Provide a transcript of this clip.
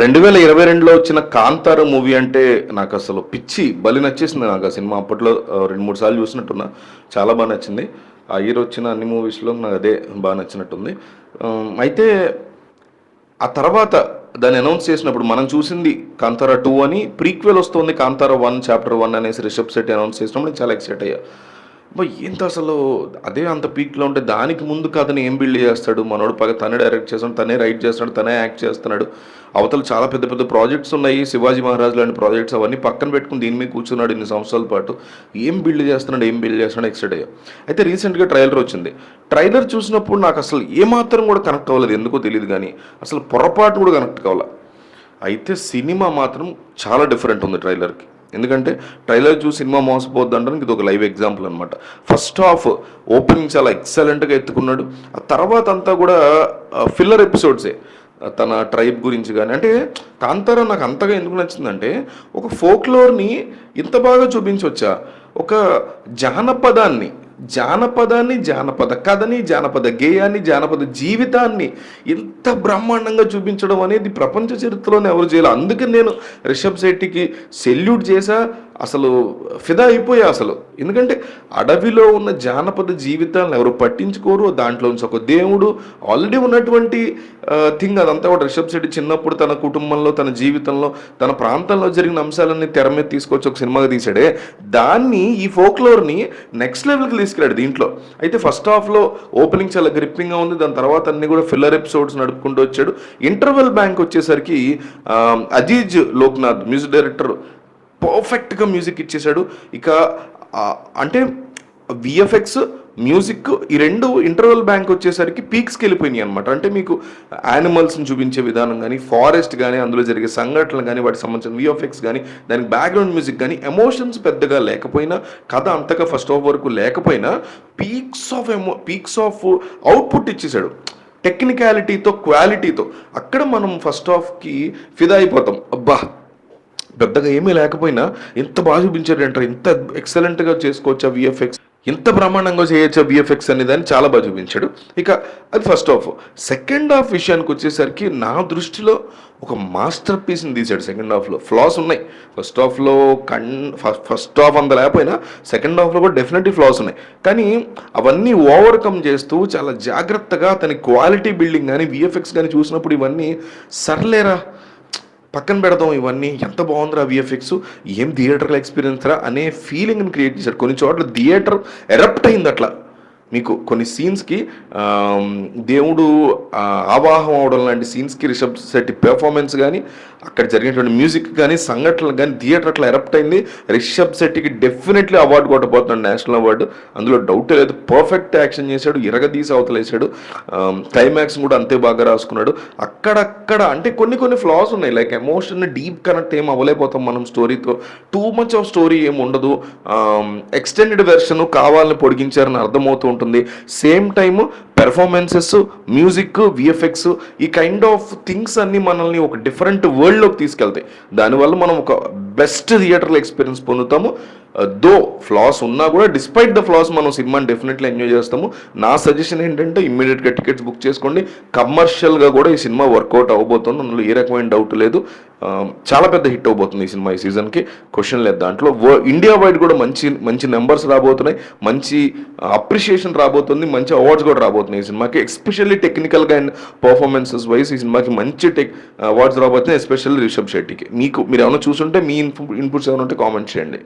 రెండు వేల ఇరవై రెండులో వచ్చిన కాంతార మూవీ అంటే నాకు అసలు పిచ్చి బలి నచ్చేసింది నాకు ఆ సినిమా. అప్పట్లో రెండు మూడు సార్లు చూసినట్టున్నా. చాలా బాగా నచ్చింది. ఆ ఇయర్ వచ్చిన అన్ని మూవీస్లో నాకు అదే బాగా నచ్చినట్టుంది. అయితే ఆ తర్వాత దాన్ని అనౌన్స్ చేసినప్పుడు మనం చూసింది కాంతారా టూ అని. ప్రీక్వెల్ వస్తుంది కాంతారా వన్ చాప్టర్ వన్ అనేసి రిషబ్ శెట్టి అనౌన్స్ చేసినప్పుడు నేను చాలా ఎక్సైట్ అయ్యా. బా అసలు? అదే అంత పీక్లో ఉంటే దానికి ముందు కథని ఏం బిల్డ్ చేస్తాడు? మనోడు పగ తనే డైరెక్ట్ చేస్తాడు తనే రైట్ చేస్తున్నాడు తనే యాక్ట్ చేస్తున్నాడు. అవతల చాలా పెద్ద పెద్ద ప్రాజెక్ట్స్ ఉన్నాయి. శివాజీ మహారాజ్ లాంటి ప్రాజెక్ట్స్ అవన్నీ పక్కన పెట్టుకుని దీని మీద కూర్చున్నాడు ఇన్ని సంవత్సరాల పాటు. ఏం బిల్డ్ చేస్తున్నాడు? ఏం బిల్డ్ చేస్తున్నాడు? ఎక్సైట్ అయ్యా. అయితే రీసెంట్గా ట్రైలర్ వచ్చింది. ట్రైలర్ చూసినప్పుడు నాకు అసలు ఏమాత్రం కూడా కనెక్ట్ అవ్వలేదు. ఎందుకో తెలియదు కానీ అసలు పొరపాటు కూడా కనెక్ట్ కావాలి. అయితే సినిమా మాత్రం చాలా డిఫరెంట్ ఉంది ట్రైలర్కి ఎందుకంటే ట్రైలర్ చూసి సినిమా మోసపోద్ది అంటానికి ఇది ఒక లైవ్ ఎగ్జాంపుల్ అనమాట ఫస్ట్ హాఫ్ ఓపెనింగ్ చాలా ఎక్సలెంట్గా ఎత్తుకున్నాడు. ఆ తర్వాత అంతా కూడా ఫిల్లర్ ఎపిసోడ్సే తన ట్రైబ్ గురించి కానీ అంటే కాంతారా నాకు అంతగా ఎందుకు నచ్చిందంటే ఒక ఫోక్లోర్ని ఇంత బాగా చూపించవచ్చా ఒక జానపదాన్ని జానపదాన్ని జానపద కథని జానపద గేయాన్ని జానపద జీవితాన్ని ఎంత బ్రహ్మాండంగా చూపించడం అనేది ప్రపంచ చరిత్రలోనే ఎవరు చేయాలి. అందుకే నేను రిషబ్ శెట్టికి సెల్యూట్ చేసా అసలు ఫిదా అయిపోయా అసలు. ఎందుకంటే అడవిలో ఉన్న జానపద జీవితాలను ఎవరు పట్టించుకోరు. దాంట్లో నుంచి ఒక దేవుడు ఆల్రెడీ ఉన్నటువంటి థింగ్ అదంతా కూడా రిషబ్ శెట్టి చిన్నప్పుడు తన కుటుంబంలో తన జీవితంలో తన ప్రాంతంలో జరిగిన అంశాలన్నీ తెర మీద తీసుకొచ్చి ఒక సినిమాగా తీసాడే దాన్ని ఈ ఫోక్లోర్ని నెక్స్ట్ లెవెల్కి తీసుకెళ్ళాడు దీంట్లో. అయితే ఫస్ట్ హాఫ్లో ఓపెనింగ్ చాలా గ్రిప్పింగ్గా ఉంది. దాని తర్వాత అన్ని కూడా ఫిల్లర్ ఎపిసోడ్స్ నడుపుకుంటూ వచ్చాడు. ఇంటర్వెల్ బ్యాంక్ వచ్చేసరికి అజీజ్ లోక్నాథ్ మ్యూజిక్ డైరెక్టర్ పర్ఫెక్ట్గా మ్యూజిక్ ఇచ్చేశాడు. ఇక అంటే విఎఫ్ఎక్స్ మ్యూజిక్ ఈ రెండు ఇంటర్వల్ బ్యాంక్ వచ్చేసరికి పీక్స్కి వెళ్ళిపోయినాయి అనమాట అంటే మీకు యానిమల్స్ని చూపించే విధానం కానీ ఫారెస్ట్ కానీ అందులో జరిగే సంఘటనలు కానీ వాటికి సంబంధించిన విఎఫ్ఎక్స్ కానీ దానికి బ్యాక్గ్రౌండ్ మ్యూజిక్ కానీ ఎమోషన్స్ పెద్దగా లేకపోయినా కథ అంతగా ఫస్ట్ హాఫ్ వరకు లేకపోయినా peaks of emo peaks of output ఇచ్చేసాడు. టెక్నికాలిటీతో క్వాలిటీతో. అక్కడ మనం ఫస్ట్ హాఫ్కి ఫిదా అయిపోతాం. అబ్బా! పెద్దగా ఏమీ లేకపోయినా ఎంత బాగా చూపించాడు అంటారు ఇంత ఎక్సలెంట్గా చేసుకోవచ్చా విఎఫ్ఎక్స్? ఇంత బ్రహ్మాండంగా చేయొచ్చా విఎఫ్ఎక్స్ అనే దాన్ని చాలా బాగా చూపించాడు. ఇక అది ఫస్ట్ హాఫ్ సెకండ్ హాఫ్ విషయానికి వచ్చేసరికి నా దృష్టిలో ఒక మాస్టర్ పీస్ని తీశాడు సెకండ్ హాఫ్లో ఫ్లాస్ ఉన్నాయి. ఫస్ట్ హాఫ్లో కన్ ఫస్ట్ హాఫ్ అంత లేకపోయినా సెకండ్ హాఫ్లో కూడా డెఫినెట్లీ ఫ్లాస్ ఉన్నాయి. కానీ అవన్నీ ఓవర్కమ్ చేస్తూ చాలా జాగ్రత్తగా అతని క్వాలిటీ బిల్డింగ్ కానీ విఎఫ్ఎక్స్ కానీ చూసినప్పుడు ఇవన్నీ సర్లేరా పక్కన పెడదాం ఇవన్నీ. ఎంత బాగుందిరా విఎఫ్ఎక్స్ ఏం థియేటర్లో ఎక్స్పీరియన్స్ రా అనే ఫీలింగ్ని క్రియేట్ చేశాడు. కొన్ని చోట్ల థియేటర్ ఎరప్ట్ అయింది అట్లా మీకు కొన్ని సీన్స్కి దేవుడు ఆవాహం అవడం లాంటి సీన్స్కి రిషబ్ శెట్టి పెర్ఫార్మెన్స్ కానీ అక్కడ జరిగినటువంటి మ్యూజిక్ కానీ సంఘటనలు కానీ థియేటర్ అట్లా ఎరప్ట్ అయింది. రిషబ్ శెట్టికి డెఫినెట్లీ అవార్డు కొట్టబోతున్నాడు నేషనల్ అవార్డు అందులో డౌట్ లేదు. పర్ఫెక్ట్ యాక్షన్ చేశాడు. ఇరగదీసి అవతలేసాడు క్లైమాక్స్ కూడా అంతే బాగా రాసుకున్నాడు. అక్కడక్కడ అంటే కొన్ని కొన్ని ఫ్లాస్ ఉన్నాయి. లైక్ ఎమోషన్ డీప్ కనెక్ట్ ఏం అవ్వలేకపోతాం మనం స్టోరీతో టూ మచ్ ఆఫ్ స్టోరీ ఏం ఉండదు. ఎక్స్టెండెడ్ వెర్షన్ కావాలని పొడిగించారని అర్థమవుతూ ఉంటుంది. Same time performances music VFX ఈ కైండ్ ఆఫ్ థింగ్స్ అన్ని మనల్ని ఒక డిఫరెంట్ వరల్డ్లోకి తీసుకెళ్తాయి. దానివల్ల మనం ఒక బెస్ట్ థియేటర్లో ఎక్స్పీరియన్స్ పొందుతాము. Uh, దో ఫ్లాస్ ఉన్నా కూడా డిస్పైట్ ద ఫ్లాస్ మనం సినిమాని డెఫినెట్లీ ఎంజాయ్ చేస్తాము. నా సజెషన్ ఏంటంటే ఇమ్మీడియట్గా టికెట్స్ బుక్ చేసుకోండి. కమర్షియల్గా కూడా ఈ సినిమా వర్కౌట్ అవ్వబోతుంది. అందులో ఏ రకమైన డౌట్ లేదు. చాలా పెద్ద హిట్ అవబోతుంది ఈ సినిమా ఈ సీజన్కి. క్వశ్చన్ లేదు. దాంట్లో వ- ఇండియా వైడ్ కూడా మంచి మంచి నెంబర్స్ రాబోతున్నాయి. మంచి అప్రిషియేషన్ రాబోతుంది. మంచి అవార్డ్స్ కూడా రాబోతున్నాయి ఈ సినిమాకి. ఎస్పెషల్లీ టెక్నికల్గా అండ్ పర్ఫార్మెన్సెస్ వైజ్ ఈ సినిమాకి మంచి టెక్ అవార్డ్స్ రాబోతున్నాయి ఎస్పెషల్లీ రిషబ్ శెట్టికి. మీకు మీరు ఏమైనా చూసుంటే మీ ఇన్పు ఇన్పుట్స్ ఏమైనా ఉంటే కామెంట్ చేయండి.